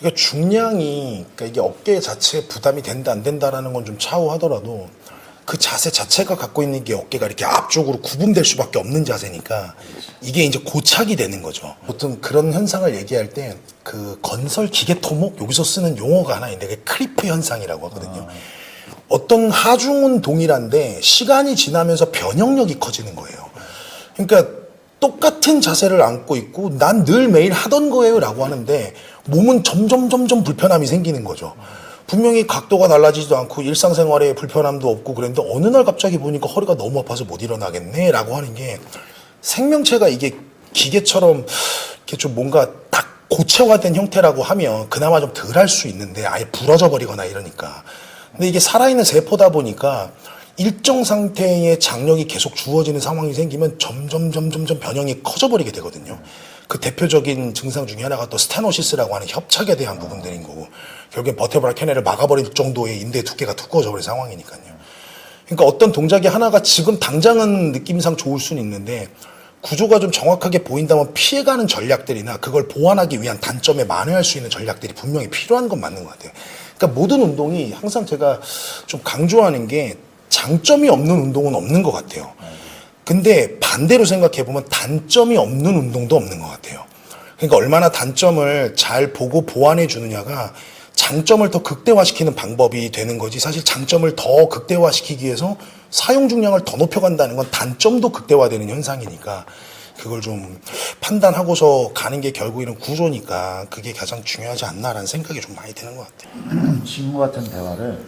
그러니까 중량이 그러니까 이게 어깨 자체에 부담이 된다 안 된다라는 건 좀 차후하더라도 그 자세 자체가 갖고 있는 게 어깨가 이렇게 앞쪽으로 구분될 수밖에 없는 자세니까 이게 이제 고착이 되는 거죠. 보통 그런 현상을 얘기할 때 그 건설 기계 토목 여기서 쓰는 용어가 하나 있는데 그게 크리프 현상이라고 하거든요. 어떤 하중은 동일한데 시간이 지나면서 변형력이 커지는 거예요. 그러니까 똑같은 자세를 안고 있고 난 늘 매일 하던 거예요라고 하는데 몸은 점점 점점 불편함이 생기는 거죠. 분명히 각도가 달라지지도 않고 일상생활에 불편함도 없고 그랬는데 어느 날 갑자기 보니까 허리가 너무 아파서 못 일어나겠네라고 하는 게 생명체가 이게 기계처럼 이렇게 좀 뭔가 딱 고체화된 형태라고 하면 그나마 좀 덜 할 수 있는데 아예 부러져 버리거나 이러니까 근데 이게 살아있는 세포다 보니까 일정 상태의 장력이 계속 주어지는 상황이 생기면 점점 점점 점 변형이 커져 버리게 되거든요. 그 대표적인 증상 중에 하나가 또 스테노시스라고 하는 협착에 대한 부분들인 거고 결국엔 버테브라 캐넬을 막아버릴 정도의 인대 두께가 두꺼워져 버린 상황이니까요. 그러니까 어떤 동작이 하나가 지금 당장은 느낌상 좋을 수는 있는데 구조가 좀 정확하게 보인다면 피해가는 전략들이나 그걸 보완하기 위한 단점에 만회할 수 있는 전략들이 분명히 필요한 건 맞는 것 같아요. 그러니까 모든 운동이 항상 제가 좀 강조하는 게 장점이 없는 운동은 없는 것 같아요. 근데 반대로 생각해 보면 단점이 없는 운동도 없는 것 같아요. 그러니까 얼마나 단점을 잘 보고 보완해 주느냐가 장점을 더 극대화시키는 방법이 되는 거지 사실 장점을 더 극대화시키기 위해서 사용 중량을 더 높여간다는 건 단점도 극대화되는 현상이니까 그걸 좀 판단하고서 가는 게 결국에는 구조니까 그게 가장 중요하지 않나라는 생각이 좀 많이 드는 것 같아요. 지금과 같은 대화를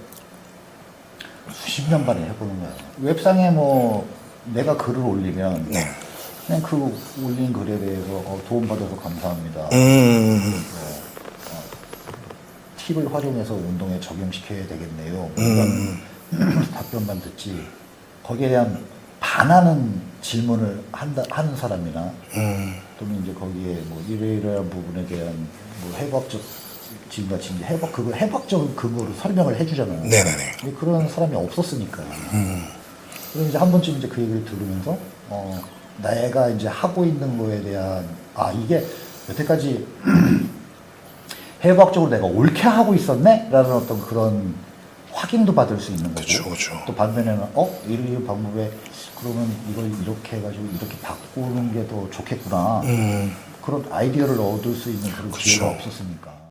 수십 년 만에 해보는 거야. 웹상에 뭐 내가 글을 올리면 네. 그냥 그 올린 글에 대해서 어, 도움받아서 감사합니다. 음, 팁을 활용해서 운동에 적용시켜야 되겠네요. 음. 답변만 듣지 거기에 대한 반하는 질문을 한다, 하는 사람이나 음, 또는 이제 거기에 뭐 이러이러한 부분에 대한 뭐 해박적 지금 같이 이제 해박 그거 해박적 근거로 설명을 해주잖아요. 네네네. 근데 그런 사람이 없었으니까. 음, 그럼 이제 한 번쯤 이제 그 얘기를 들으면서 어 내가 이제 하고 있는 거에 대한 아 이게 여태까지 해박적으로 내가 옳게 하고 있었네라는 어떤 그런 확인도 받을 수 있는 거고 그쵸, 그쵸. 또 반면에는 어 이런 방법에 그러면 이걸 이렇게 해가지고 이렇게 바꾸는 게 더 좋겠구나 음. 그런 아이디어를 얻을 수 있는 그런 기회가. 없었으니까